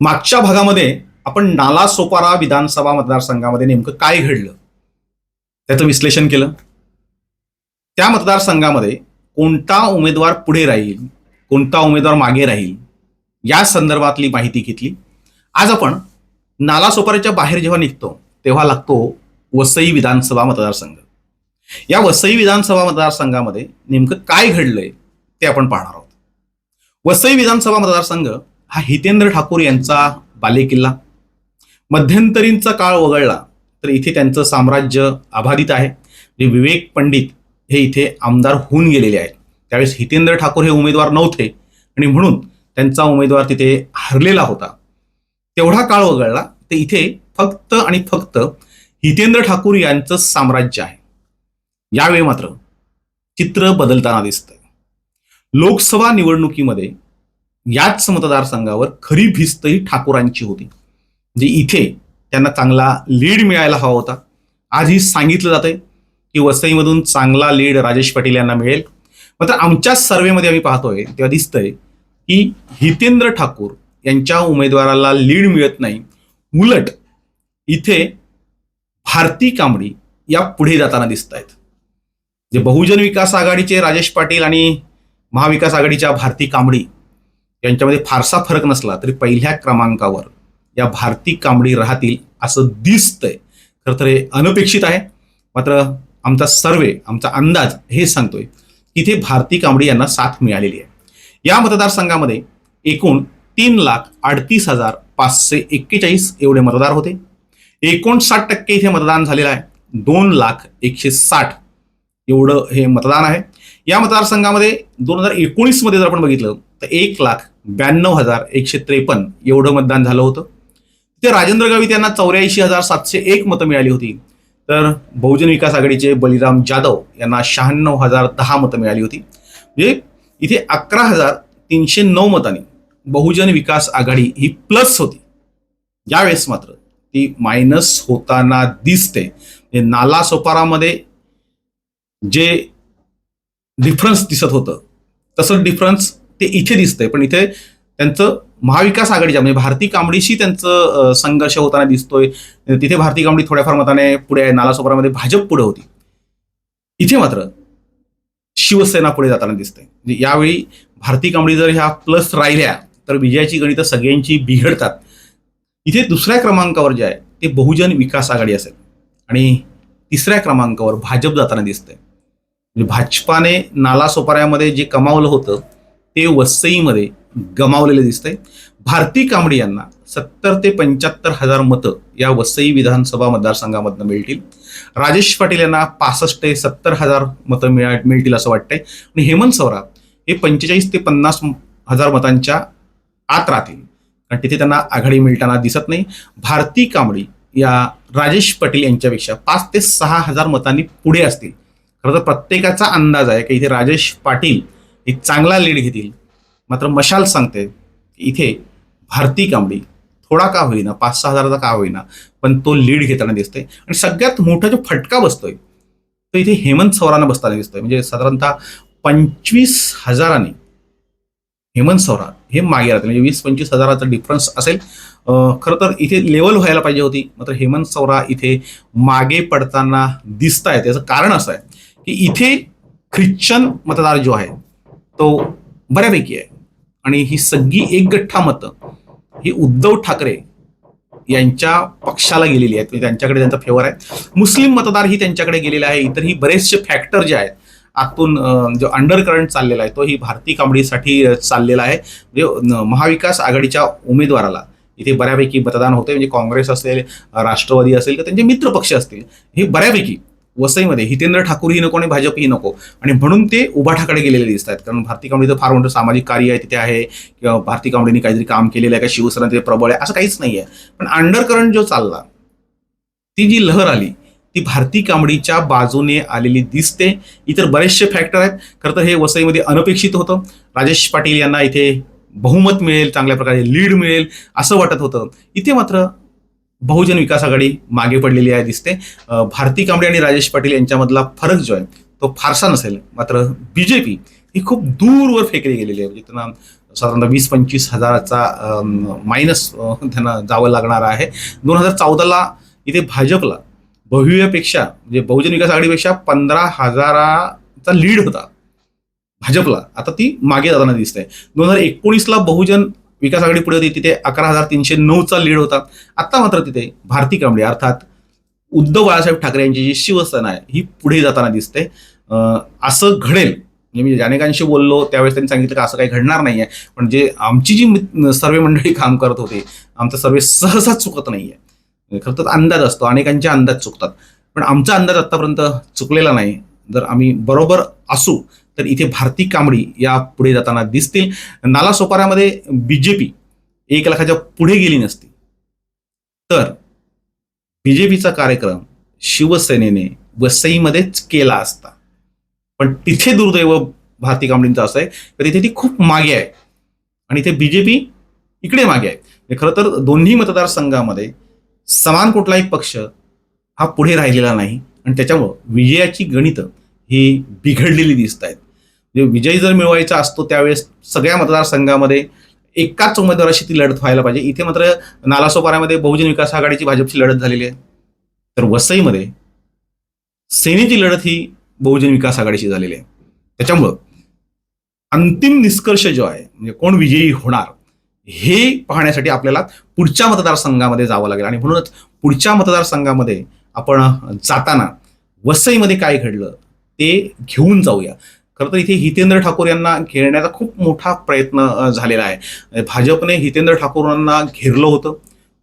मागच्या भागामध्ये आपण नाला सोपारा विधानसभा मतदारसंघामध्ये नेमकं काय घडलं? त्याचं विश्लेषण केलं. त्या मतदारसंघामध्ये कोणता उमेदवार पुढे राहील कोणता उमेदवार मागे राहील या संदर्भातली माहिती घेतली. आज आपण नालासोपाऱ्याच्या बाहेर जेव्हा निघतो तेव्हा लागतो वसई विधानसभा मतदारसंघ. या वसई विधानसभा मतदारसंघामध्ये नेमकं काय घडलंय ते आपण पाहणार आहोत. वसई विधानसभा मतदारसंघ हा हितेंद्र ठाकूर यांचा बालेकिल्ला. मध्यंतरींचा काळ वगळला तर इथे त्यांचं साम्राज्य अबाधित आहे. जे विवेक पंडित हे इथे आमदार होऊन गेलेले आहेत. त्यावेळेस हितेंद्र ठाकूर हे उमेदवार नव्हते आणि म्हणून त्यांचा उमेदवार तिथे हरलेला होता. तेवढा काळ वगळला तर इथे फक्त आणि फक्त हितेंद्र ठाकूर यांचं साम्राज्य आहे. यावेळी मात्र चित्र बदलताना दिसतंय. लोकसभा निवडणुकीमध्ये याच मतदारसंघावर खरी भिस्त ही ठाकूरांची होती. म्हणजे इथे त्यांना चांगला लीड मिळायला हवा होता. आजही सांगितलं जातंय की वसईमधून चांगला लीड राजेश पाटील यांना मिळेल. मात्र आमच्या सर्वेमध्ये आम्ही पाहतोय तेव्हा दिसतंय की हितेंद्र ठाकूर यांच्या उमेदवाराला लीड मिळत नाही. उलट इथे भारती कांबडी या पुढे जाताना दिसत आहेत जे बहुजन विकास आघाडीचे राजेश पाटील आणि महाविकास आघाडीच्या भारती कांबडी यांच्यामध्ये फारसा फरक नसला तरी पहिल्या क्रमांकावर या भारती कांबडी राहतील असं दिसतंय. खरं तर हे अनपेक्षित आहे. मात्र आमचा सर्वे आमचा अंदाज हे सांगतोय की इथे भारती कांबडी यांना साथ मिळालेली आहे. या मतदारसंघामध्ये एकूण तीन लाख अडतीस हजार पाचशे एक्केचाळीस एवढे मतदार होते. एकोणसाठ टक्के इथे मतदान झालेलं आहे. दोन लाख एकशे साठ एवढं हे मतदान आहे. या मतदारसंघामध्ये दोन हजार एकोणीसमध्ये जर आपण बघितलं तर एक लाख ब्याण्णव हजार एकशे त्रेपन्न एवढं मतदान झालं होतं. तिथे राजेंद्र गावित यांना चौऱ्याऐंशी हजार सातशे एक मतं मिळाली होती. तर बहुजन विकास आघाडीचे बलिराम जाधव यांना शहाण्णव हजार दहा मतं मिळाली होती. म्हणजे इथे अकरा हजार तीनशे नऊ मतांनी बहुजन विकास आघाडी ही प्लस होती. यावेळेस मात्र ती मायनस होताना दिसते. नालासोपारामध्ये नाला सोपारामध्ये जे डिफरन्स दिसत होतं तसं डिफरन्स ते इथे दिसतंय. पण इथे त्यांचं महाविकास आघाडीच्या म्हणजे भारती कांबडीशी त्यांचं संघर्ष होताना दिसतोय. तिथे भारती कांबडी थोड्याफार मताने पुढे आहे. नालासोपारामध्ये भाजप पुढे होती. इथे मात्र शिवसेना पुढे जाताना दिसते म्हणजे यावेळी भारती कांबडी जर ह्या प्लस राहिल्या तर विजयाची गणितं सगळ्यांची बिघडतात. इथे दुसऱ्या क्रमांकावर जे आहे ते बहुजन विकास आघाडी असेल. आणि तिसऱ्या क्रमांकावर भाजप जाताना दिसतंय. म्हणजे भाजपाने नालासोपाऱ्यामध्ये जे कमावलं होतं ते वसईमध्ये गमावलेलं दिसतंय. भारती कांबडी यांना सत्तर ते पंच्याहत्तर हजार मतं या वसई विधानसभा मतदारसंघामधनं मिळतील. राजेश पाटील यांना पासष्ट ते सत्तर हजार मतं मिळा मिळतील असं वाटतंय. आणि हेमंत सवरा हे पंचेचाळीस ते पन्नास हजार मतांच्या आत राहतील. कारण तिथे त्यांना आघाडी मिळताना दिसत नाही. भारती कांबडी या राजेश पाटील यांच्यापेक्षा पाच ते सहा हजार मतांनी पुढे असतील. खरं तर प्रत्येकाचा अंदाज आहे की इथे राजेश पाटील एक चांगला लीड घेतील. मात्र मशाल सांगते इथे भारती कांबडी थोडा का होईना पाच सहा हजाराचा का होईना पण तो लीड घेताना दिसतोय. आणि सगळ्यात मोठा जो फटका बसतोय तो इथे हेमंत सवरांना बसताना दिसतोय. म्हणजे साधारणतः पंचवीस हजारांनी हेमंत सवरा हे मागे राहतील. म्हणजे वीस पंचवीस हजाराचा डिफरन्स असेल. खरं तर इथे लेवल व्हायला पाहिजे होती. मात्र हेमंत सवरा इथे मागे पडताना दिसत आहे त्याचं कारण असं आहे की इथे ख्रिश्चन मतदार जो आहे तो बऱ्यापैकी आहे. आणि ही सगळी एक गठ्ठा मतं ही उद्धव ठाकरे यांच्या पक्षाला गेलेली आहेत. म्हणजे त्यांच्याकडे त्यांचा फेवर आहे. मुस्लिम मतदार ही त्यांच्याकडे गेलेले आहे. इतरही बरेचसे फॅक्टर जे आहेत आतून जो अंडर करंट चाललेला आहे तो ही भारती कांबडीसाठी चाललेला आहे. म्हणजे महाविकास आघाडीच्या उमेदवाराला इथे बऱ्यापैकी मतदान होते म्हणजे काँग्रेस असेल राष्ट्रवादी असेल किंवा त्यांचे मित्र पक्ष असतील. हे बऱ्यापैकी वसईमध्ये हितेंद्र ठाकूरही नको आणि भाजपही नको. आणि म्हणून ते उभा ठाकडे गेलेले दिसत आहेत कारण भारती कांबडीचं फार मोठं सामाजिक कार्य आहे तिथे आहे. किंवा भारती कांबडीने काहीतरी काम केलेलं आहे का शिवसेना तिथे प्रबळ आहे असं काहीच नाही आहे पण अंडर करंट जो चालला ती जी लहर आली ती भारती कांबडीच्या बाजूने आलेली दिसते. इतर बरेचसे फॅक्टर आहेत. खरं तर हे वसईमध्ये अनपेक्षित होतं. राजेश पाटील यांना इथे बहुमत मिळेल चांगल्या प्रकारे लीड मिळेल असं वाटत होतं. इथे मात्र बहुजन विकास आघाडी मागे पडलेली आहे दिसते. भारती कांबळे आणि राजेश पाटील यांच्यामधला फरक जो आहे तो फारसा नसेल. मात्र बीजेपी ही खूप दूरवर फेकली गेलेली आहे. म्हणजे त्यांना साधारणतः वीस पंचवीस हजाराचा मायनस त्यांना जावं लागणार आहे. दोन हजार चौदाला इथे भाजपला भव्यपेक्षा म्हणजे बहुजन विकास आघाडीपेक्षा पंधरा हजाराचा लीड होता. भाजपला. आता ती मागे जाताना दिसते. दोन हजार एकोणीसला बहुजन विकास आघाडी पुढे होती तिथे अकरा हजार तीनशे नऊचा लीड होता. आत्ता मात्र तिथे भारती कांबळे अर्थात उद्धव बाळासाहेब ठाकरे यांची जी शिवसेना आहे ही पुढे जाताना दिसते. असं घडेल. म्हणजे मी अनेकांशी बोललो त्यावेळेस त्यांनी सांगितलं की असं काही घडणार नाही आहे पण जे आमची जी सर्वे मंडळी काम करत होते आमचा सर्वे सहसा चुकत नाही आहे म्हणजे खरं तर अंदाज असतो अनेकांचे अंदाज चुकतात. पण आमचा अंदाज आत्तापर्यंत चुकलेला नाही. जर आम्ही बरोबर असू तर इथे भारती कांबळी या पुढे जाताना दिसतील. नालासोपाऱ्यामध्ये बीजेपी एक लाखाच्या पुढे गेली नसती. तर बीजेपीचा कार्यक्रम शिवसेनेने वसईमध्येच केला असता. पण तिथे दुर्दैव भारती कांबळींचं असं आहे तर तिथे ती खूप मागे आहे. आणि इथे बीजेपी इकडे मागे आहे. म्हणजे खरं तर दोन्ही मतदारसंघामध्ये समान कुठलाही पक्ष हा पुढे राहिलेला नाही. आणि त्याच्यामुळं विजयाची गणितं ही बिघडलेली दिसत आहेत म्हणजे जे विजय जर मिळवायचा असतो त्यावेळेस सगळ्या मतदारसंघामध्ये एकाच उमेदवाराशी ती लढत व्हायला पाहिजे. इथे मात्र नालासोपाऱ्यामध्ये बहुजन विकास आघाडीची भाजपची लढत झालेली आहे. तर वसईमध्ये सेनेची लढत ही बहुजन विकास आघाडीशी झालेली आहे. त्याच्यामुळं अंतिम निष्कर्ष जो आहे म्हणजे कोण विजयी होणार हे पाहण्यासाठी आपल्याला पुढच्या मतदारसंघामध्ये जावं लागेल. आणि म्हणूनच पुढच्या मतदारसंघामध्ये आपण जाताना वसईमध्ये काय घडलं ते घेऊन जाऊया. खरं तर इथे हितेंद्र ठाकूर यांना घेण्याचा खूप मोठा प्रयत्न झालेला आहे. भाजपने हितेंद्र ठाकूरांना घेरलं होतं.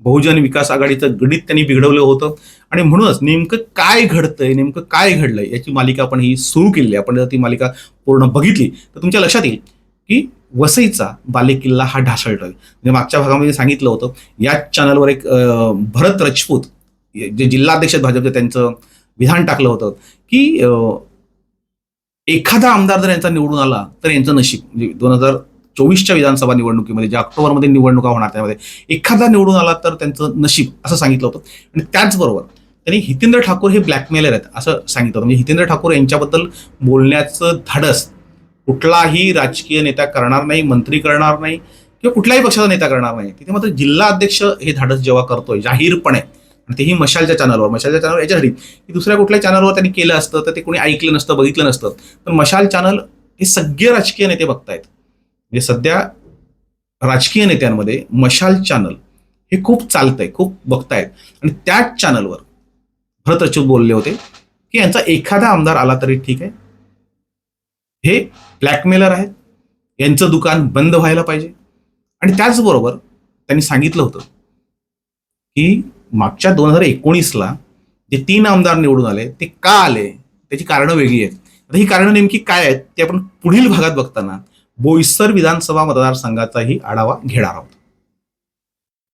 बहुजन विकास आघाडीचं गणित त्यांनी बिघडवलं होतं. आणि म्हणूनच नेमकं काय घडतंय नेमकं काय घडलंय याची मालिका आपण ही सुरू केली आहे. आपण जर ती मालिका पूर्ण बघितली तर तुमच्या लक्षात येईल की वसईचा बालेकिल्ला हा ढासळतोय. म्हणजे मागच्या भागामध्ये सांगितलं होतं याच चॅनलवर एक भरत राजपूत जे जिल्हाध्यक्ष भाजपचं त्यांचं विधान टाकलं होतं की एखादा आमदार जर यांचा निवडून आला तर यांचं नशीब. म्हणजे दोन हजार चोवीसच्या विधानसभा निवडणुकीमध्ये ज्या ऑक्टोबरमध्ये निवडणुका होणार त्यामध्ये एखादा निवडून आला तर त्यांचं नशीब असं सांगितलं होतं. आणि त्याचबरोबर त्यांनी हितेंद्र ठाकूर हे ब्लॅकमेलर आहेत असं सांगितलं होतं. म्हणजे हितेंद्र ठाकूर यांच्याबद्दल बोलण्याचं धाडस कुठलाही राजकीय नेता करणार नाही मंत्री करणार नाही किंवा कुठल्याही पक्षाचा नेता करणार नाही. तिथे मात्र जिल्हा अध्यक्ष हे धाडस जेव्हा करतोय जाहीरपणे आणि तेही मशालच्या चॅनलवर मशालच्या चॅनलवर याच्यासाठी. की दुसऱ्या कुठल्या चॅनलवर त्यांनी केलं असतं तर ते कोणी ऐकलं नसतं बघितलं नसतं. पण मशाल चॅनल हे सगळे राजकीय नेते बघतायत. म्हणजे सध्या राजकीय नेत्यांमध्ये मशाल चॅनल हे खूप चालतंय खूप बघतायत. आणि त्याच चॅनलवर भरत अच्युत बोलले होते की यांचा एखादा आमदार आला तरी ठीक आहे. हे ब्लॅकमेलर आहेत. यांचं दुकान बंद व्हायला पाहिजे. आणि त्याचबरोबर त्यांनी सांगितलं होतं की मागच्या दोन हजार एकोणीसला जे तीन आमदार निवडून आले ते का आले? त्याची कारणं वेगळी आहेत. आता ही कारणं नेमकी काय आहेत ते आपण पुढील भागात बघताना बोईसर विधानसभा मतदारसंघाचाही आढावा घेणार आहोत.